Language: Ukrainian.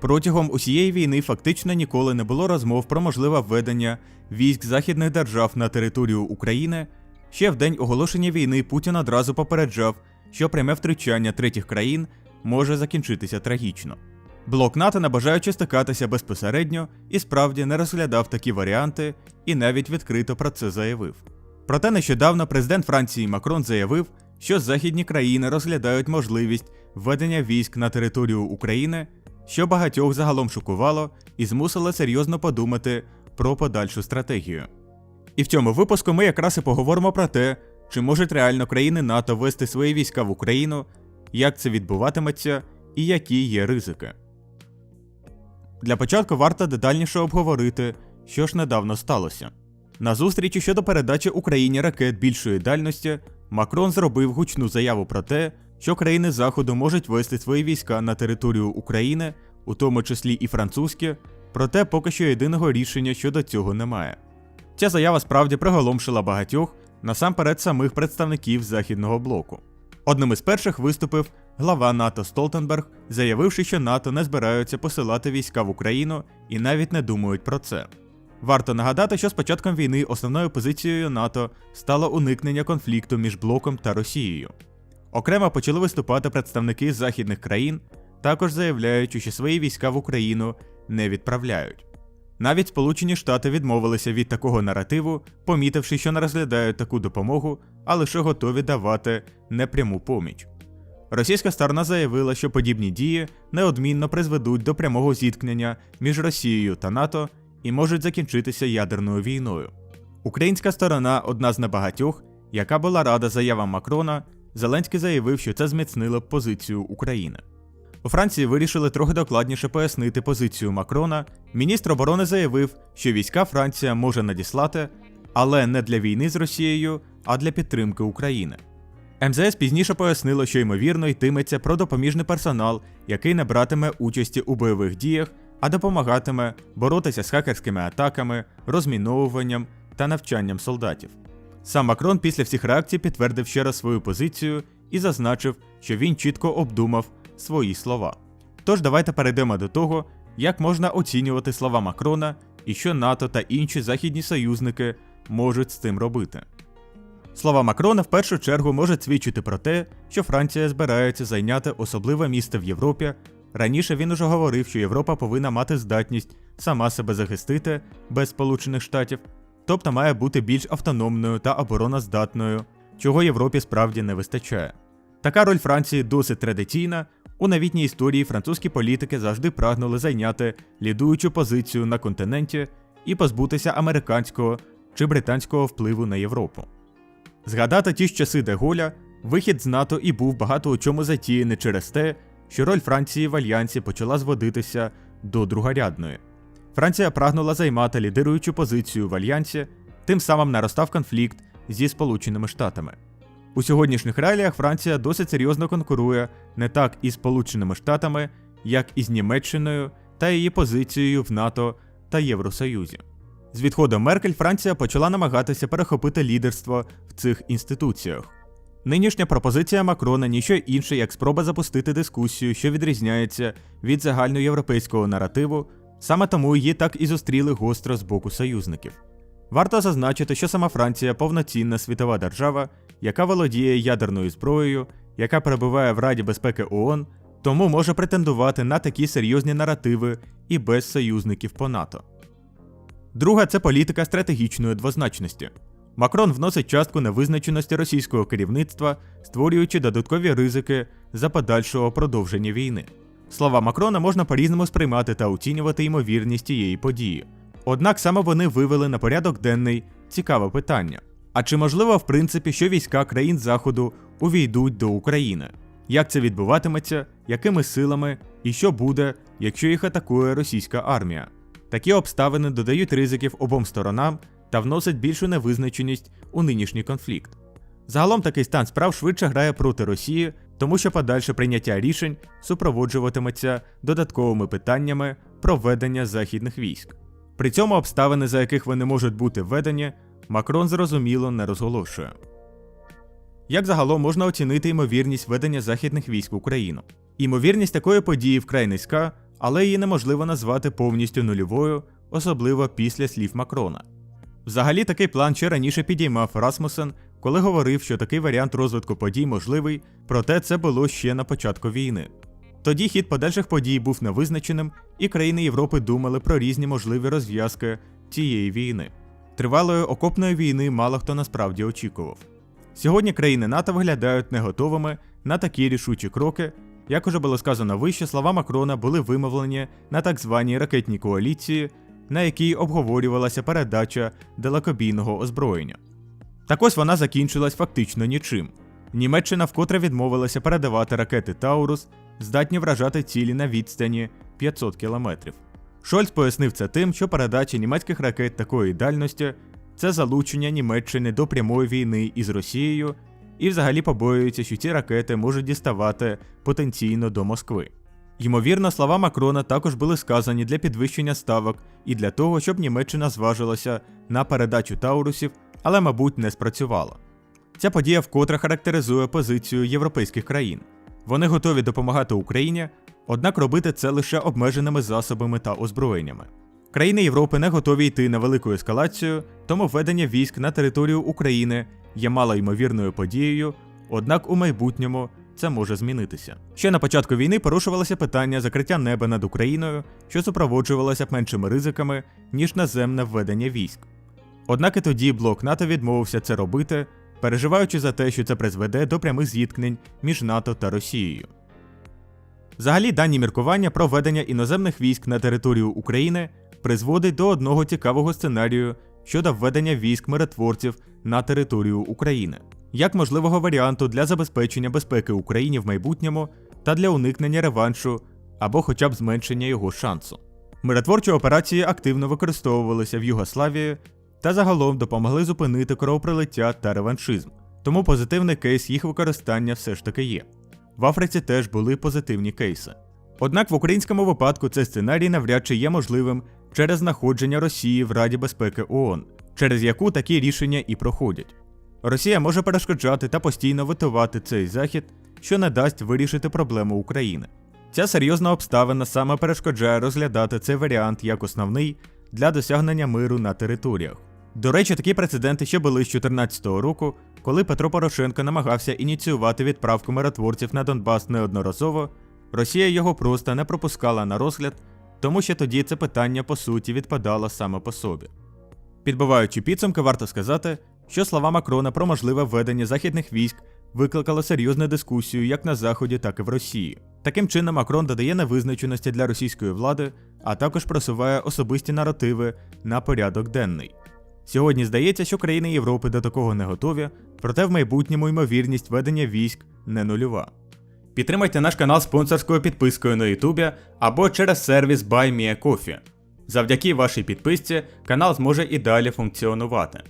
Протягом усієї війни фактично ніколи не було розмов про можливе введення військ західних держав на територію України. Ще в день оголошення війни Путін одразу попереджав, що пряме втручання третіх країн може закінчитися трагічно. Блок НАТО, не бажаючи стикатися безпосередньо, і справді не розглядав такі варіанти і навіть відкрито про це заявив. Проте нещодавно президент Франції Макрон заявив, що західні країни розглядають можливість введення військ на територію України, що багатьох загалом шокувало і змусило серйозно подумати про подальшу стратегію. І в цьому випуску ми якраз і поговоримо про те, чи можуть реально країни НАТО вести свої війська в Україну, як це відбуватиметься і які є ризики. Для початку варто детальніше обговорити, що ж недавно сталося. На зустрічі щодо передачі Україні ракет більшої дальності Макрон зробив гучну заяву про те, що країни Заходу можуть вести свої війська на територію України, у тому числі і французькі, проте поки що єдиного рішення щодо цього немає. Ця заява справді приголомшила багатьох, насамперед самих представників Західного блоку. Одним із перших виступив глава НАТО Столтенберг, заявивши, що НАТО не збираються посилати війська в Україну і навіть не думають про це. Варто нагадати, що з початком війни основною позицією НАТО стало уникнення конфлікту між блоком та Росією. Окремо почали виступати представники західних країн, також заявляючи, що свої війська в Україну не відправляють. Навіть Сполучені Штати відмовилися від такого наративу, помітивши, що не розглядають таку допомогу, а лише готові давати непряму поміч. Російська сторона заявила, що подібні дії неодмінно призведуть до прямого зіткнення між Росією та НАТО і можуть закінчитися ядерною війною. Українська сторона одна з небагатьох, яка була рада заявам Макрона. Зеленський заявив, що це зміцнило позицію України. У Франції вирішили трохи докладніше пояснити позицію Макрона. Міністр оборони заявив, що війська Франція може надіслати, але не для війни з Росією, а для підтримки України. МЗС пізніше пояснило, що ймовірно йтиметься про допоміжний персонал, який не братиме участі у бойових діях, а допомагатиме боротися з хакерськими атаками, розміновуванням та навчанням солдатів. Сам Макрон після всіх реакцій підтвердив ще раз свою позицію і зазначив, що він чітко обдумав свої слова. Тож давайте перейдемо до того, як можна оцінювати слова Макрона і що НАТО та інші західні союзники можуть з цим робити. Слова Макрона в першу чергу можуть свідчити про те, що Франція збирається зайняти особливе місце в Європі. Раніше він уже говорив, що Європа повинна мати здатність сама себе захистити без Сполучених Штатів, тобто має бути більш автономною та обороноздатною, чого Європі справді не вистачає. Така роль Франції досить традиційна. У новітній історії французькі політики завжди прагнули зайняти лідуючу позицію на континенті і позбутися американського чи британського впливу на Європу. Згадати ті ж часи Деголя, вихід з НАТО і був багато у чому затіяний через те, що роль Франції в альянсі почала зводитися до другорядної. Франція прагнула займати лідируючу позицію в альянсі, тим самим наростав конфлікт зі Сполученими Штатами. У сьогоднішніх реаліях Франція досить серйозно конкурує не так із Сполученими Штатами, як і з Німеччиною та її позицією в НАТО та Євросоюзі. З відходом Меркель Франція почала намагатися перехопити лідерство в цих інституціях. Нинішня пропозиція Макрона ніщо інше, як спроба запустити дискусію, що відрізняється від загальноєвропейського наративу, саме тому її так і зустріли гостро з боку союзників. Варто зазначити, що сама Франція повноцінна світова держава, яка володіє ядерною зброєю, яка перебуває в Раді безпеки ООН, тому може претендувати на такі серйозні наративи і без союзників по НАТО. Друга це політика стратегічної двозначності. Макрон вносить частку невизначеності російського керівництва, створюючи додаткові ризики за подальшого продовження війни. Слова Макрона можна по-різному сприймати та оцінювати ймовірність тієї події. Однак саме вони вивели на порядок денний цікаве питання: а чи можливо, в принципі, що війська країн Заходу увійдуть до України? Як це відбуватиметься, якими силами і що буде, якщо їх атакує російська армія? Такі обставини додають ризиків обом сторонам та вносять більшу невизначеність у нинішній конфлікт. Загалом такий стан справ швидше грає проти Росії, тому що подальше прийняття рішень супроводжуватиметься додатковими питаннями про введення західних військ. При цьому обставини, за яких вони можуть бути введені, Макрон зрозуміло не розголошує. Як загалом можна оцінити ймовірність введення західних військ в Україну? Ймовірність такої події вкрай низька, але її неможливо назвати повністю нульовою, особливо після слів Макрона. Взагалі такий план ще раніше підіймав Расмусен, коли говорив, що такий варіант розвитку подій можливий, проте це було ще на початку війни. Тоді хід подальших подій був невизначеним, і країни Європи думали про різні можливі розв'язки цієї війни. Тривалої окопної війни мало хто насправді очікував. Сьогодні країни НАТО виглядають не готовими на такі рішучі кроки. Як уже було сказано вище, слова Макрона були вимовлені на так званій ракетній коаліції, на якій обговорювалася передача далекобійного озброєння. Так ось вона закінчилась фактично нічим. Німеччина вкотре відмовилася передавати ракети Таурус, здатні вражати цілі на відстані 500 кілометрів. Шольц пояснив це тим, що передача німецьких ракет такої дальності це залучення Німеччини до прямої війни із Росією, і взагалі побоюється, що ці ракети можуть діставати потенційно до Москви. Ймовірно, слова Макрона також були сказані для підвищення ставок і для того, щоб Німеччина зважилася на передачу Таурусів, але, мабуть, не спрацювала. Ця подія вкотре характеризує позицію європейських країн. Вони готові допомагати Україні, однак робити це лише обмеженими засобами та озброєннями. Країни Європи не готові йти на велику ескалацію, тому введення військ на територію України є малоймовірною подією, однак у майбутньому це може змінитися. Ще на початку війни порушувалося питання закриття неба над Україною, що супроводжувалося б меншими ризиками, ніж наземне введення військ. Однак і тоді блок НАТО відмовився це робити, переживаючи за те, що це призведе до прямих зіткнень між НАТО та Росією. Взагалі, дані міркування про введення іноземних військ на територію України призводить до одного цікавого сценарію щодо введення військ миротворців на територію України, як можливого варіанту для забезпечення безпеки Україні в майбутньому та для уникнення реваншу або хоча б зменшення його шансу. Миротворчі операції активно використовувалися в Югославії та загалом допомогли зупинити кровопролиття та реваншизм, тому позитивний кейс їх використання все ж таки є. В Африці теж були позитивні кейси. Однак в українському випадку цей сценарій навряд чи є можливим через знаходження Росії в Раді безпеки ООН, через яку такі рішення і проходять. Росія може перешкоджати та постійно витувати цей захід, що не дасть вирішити проблему України. Ця серйозна обставина саме перешкоджає розглядати цей варіант як основний для досягнення миру на територіях. До речі, такі прецеденти ще були з 2014 року, коли Петро Порошенко намагався ініціювати відправку миротворців на Донбас неодноразово, Росія його просто не пропускала на розгляд, тому що тоді це питання по суті відпадало саме по собі. Підбиваючи підсумки, варто сказати, що слова Макрона про можливе введення західних військ викликало серйозну дискусію як на Заході, так і в Росії. Таким чином, Макрон додає невизначеності для російської влади, а також просуває особисті наративи на порядок денний. Сьогодні здається, що країни Європи до такого не готові, проте в майбутньому ймовірність ведення військ не нульова. Підтримайте наш канал спонсорською підпискою на Ютубі або через сервіс BuyMeACoffee. Завдяки вашій підписці канал зможе і далі функціонувати.